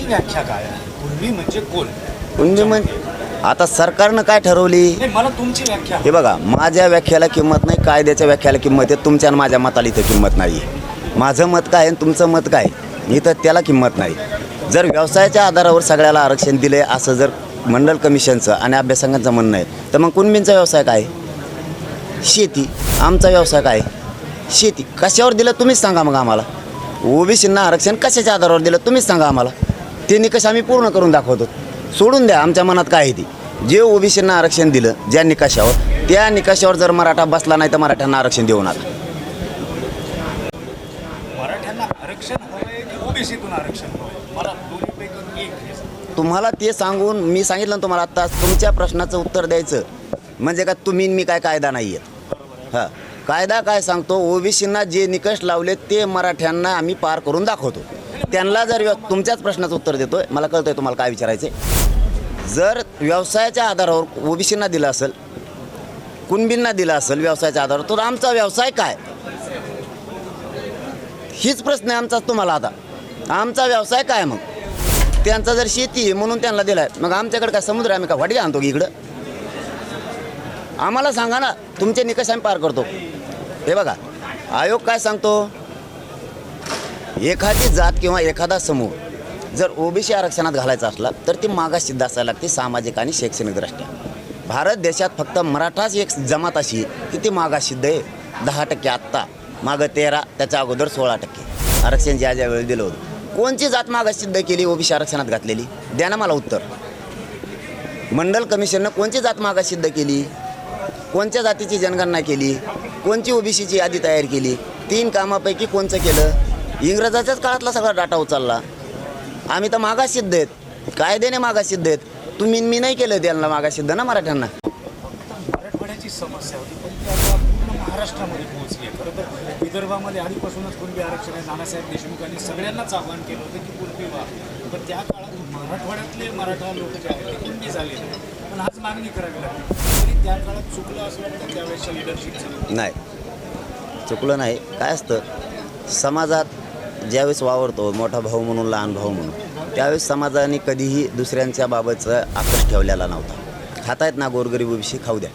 व्याख्या काय आहे? कुणबी म्हणजे कोण? कुणबी म्हण आता सरकारनं काय ठरवली? नाही मला तुमची व्याख्या हे बघा माझ्या व्याख्याला किंमत नाही कायद्याच्या व्याख्याला किंमत आहे तुमच्या आणि माझ्या मताला इथं किंमत नाही. आहे माझं मत काय आणि तुमचं मत काय? इथं त्याला किंमत नाही. जर व्यवसायाच्या आधारावर सगळ्याला आरक्षण दिलं आहे असं जर मंडल कमिशनचं आणि अभ्यासकांचं म्हणणं आहे तर मग कुणबींचा व्यवसाय काय? शेती. आमचा व्यवसाय काय? शेती. कशावर दिलं? तुम्हीच सांगा मग आम्हाला. ओबीसींना आरक्षण कशाच्या आधारावर दिलं? तुम्हीच सांगा आम्हाला. ते निकष आम्ही पूर्ण करून दाखवतो. सोडून द्या आमच्या मनात काय आहे ती. जे ओबीसींना आरक्षण दिलं ज्या निकषावर त्या निकषावर जर मराठा बसला नाही तर मराठ्यांना आरक्षण देऊ नका. तुम्हाला ते सांगून मी सांगितलं ना तुम्हाला आत्ता तुमच्या प्रश्नाचं उत्तर द्यायचं. म्हणजे का तुम्ही मी काय कायदा नाही आहेत हां. कायदा काय सांगतो ओबीसींना जे निकष लावले ते मराठ्यांना आम्ही पार करून दाखवतो. त्यांना जर व्यव- तुमच्याच प्रश्नाचं उत्तर देतोय मला कळतंय तुम्हाला काय विचारायचं जर व्यवसायाच्या आधारावर ओबीसींना दिलं असेल कुणबींना दिलं असेल व्यवसायाच्या आधारावर तर आमचा व्यवसाय काय? हीच प्रश्न आहे आमचा तुम्हाला आता. आमचा व्यवसाय काय मग? त्यांचा जर शेती आहे म्हणून त्यांना दिलाय मग आमच्याकडे काय समुद्र आम्ही का वाटी आणतो की इकडं? आम्हाला सांगा ना तुमचे निकष आम्ही पार करतो. हे बघा आयोग काय सांगतो? एखादी जात किंवा एखादा समूह जर ओबीसी आरक्षणात घालायचा असला तर ती मागास सिद्ध असायला लागते सामाजिक आणि शैक्षणिक दृष्ट्या. भारत देशात फक्त मराठाच एक जमात अशी की ती मागास सिद्ध आहे. दहा टक्के आत्ता मागं तेरा त्याच्या अगोदर सोळा टक्के. आरक्षण ज्या ज्या वेळी दिलं होतं. कोणची जात मागास सिद्ध केली ओबीसी आरक्षणात घातलेली? द्या ना मला उत्तर. मंडल कमिशननं कोणची जात मागास सिद्ध केली? कोणत्या जातीची जनगणना केली? कोणची ओबीसीची यादी तयार केली? तीन कामापैकी कोणचं केलं? इंग्रजाच्याच काळातला सगळा डाटा उचलला. आम्ही तर मागास सिद्ध आहेत. कायद्याने मागास सिद्ध आहेत. तुम्ही मी नाही केलं त्यांना मागास सिद्ध ना मराठ्यांना? मराठवाड्याची समस्या होती पण ती आता पूर्ण महाराष्ट्रामध्ये पोहोचली आहे. खरं तर विदर्भामध्ये आधीपासूनच कुणबी आरक्षण आहे? नानासाहेब देशमुखांनी सगळ्यांनाच आवाहन केलं होतं की कुणबी व्हा. पण त्या काळात मराठवाड्यातले मराठा लोक जे आहेत ते कुणबी झाले. पण आज मागणी करावी लागली. तरी त्या काळात चुकलं त्यावेळेसच्या लिडरशिपचं नाही. चुकलं नाही. काय असतं? समाजात ज्यावेळेस वावरतो मोठा भाऊ म्हणून लहान भाऊ म्हणून त्यावेळेस समाजाने कधीही दुसऱ्यांच्या बाबतचा आकर्ष ठेवलेला नव्हता. खातायत ना गोरगरीबविषयी खाऊ द्या.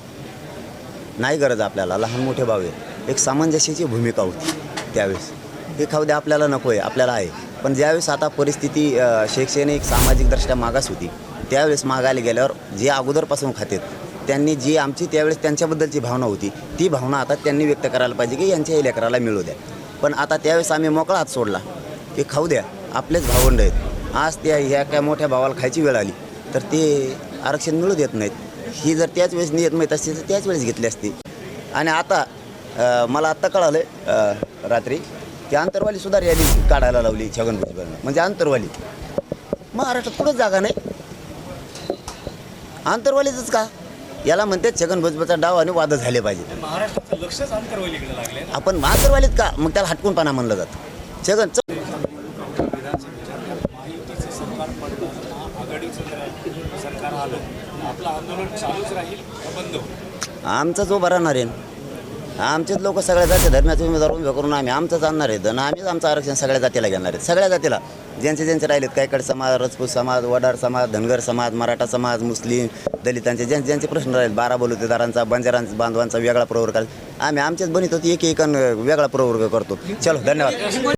नाही गरज आपल्याला लहान मोठे भाऊ आहे एक सामंजस्याची भूमिका होती त्यावेळेस. हे खाऊ द्या आपल्याला नको आहे आपल्याला आहे. पण ज्यावेळेस आता परिस्थिती शैक्षणिक सामाजिकदृष्ट्या मागास होती त्यावेळेस मागायला गेल्यावर जे अगोदरपासून खातेत त्यांनी जी आमची त्यावेळेस त्यांच्याबद्दलची भावना होती ती भावना आता त्यांनी व्यक्त करायला पाहिजे की यांच्या लेकराला मिळू द्या. पण आता त्यावेळेस आम्ही मोकळा हात सोडला. की खाऊ द्या आपलेच भावंड आहेत. आज त्या ह्या काय मोठ्या भावाला खायची वेळ आली तर ते आरक्षण मिळू देत नाहीत. ही जर त्याच वेळेस नियत माहीत असते तर त्याच वेळेस घेतली असती. आणि आता मला आत्ता कळालं आहे रात्री की आंतरवाली सुद्धा रॅली काढायला लावली छगन भुजबळनं म्हणजे आंतरवाली. महाराष्ट्रात कुठंच जागा नाही. आंतरवालीचंच का? याला म्हणते छगन भुजबळचा डाव आणि वाद झाले पाहिजे. महाराष्ट्राचं लक्षच अंतर्वलीकडे लागले आपण आंतरवालीत का? मग त्याला हटकूनपणा म्हणलं जातं. छगन च- महायुतीचं सरकार पडताना आघाडीचं जर सरकार आलं आपलं आंदोलन चालूच राहील का बंद होईल? आमचं जो राहणार आहे आमचेच लोक सगळ्या जाती धर्माचे उमेदवार उभे करून आम्ही आमचंच आणणार आहेत आणि आम्हीच आमचं आरक्षण सगळ्या जातीला घेणार आहेत सगळ्या जातीला. ज्यांचे ज्यांचे राहिलेत कायकड समाज राजपूत समाज वडार समाज धनगर समाज मराठा समाज मुस्लिम दलितांचे ज्यांचे ज्यांचे प्रश्न राहिले बारा बलुतेदारांचा बंजारांचा बांधवांचा वेगळा प्रवर्ग आम्ही आमचेच बनित होती एक एक वेगळा प्रवर्ग करतो. चलो धन्यवाद.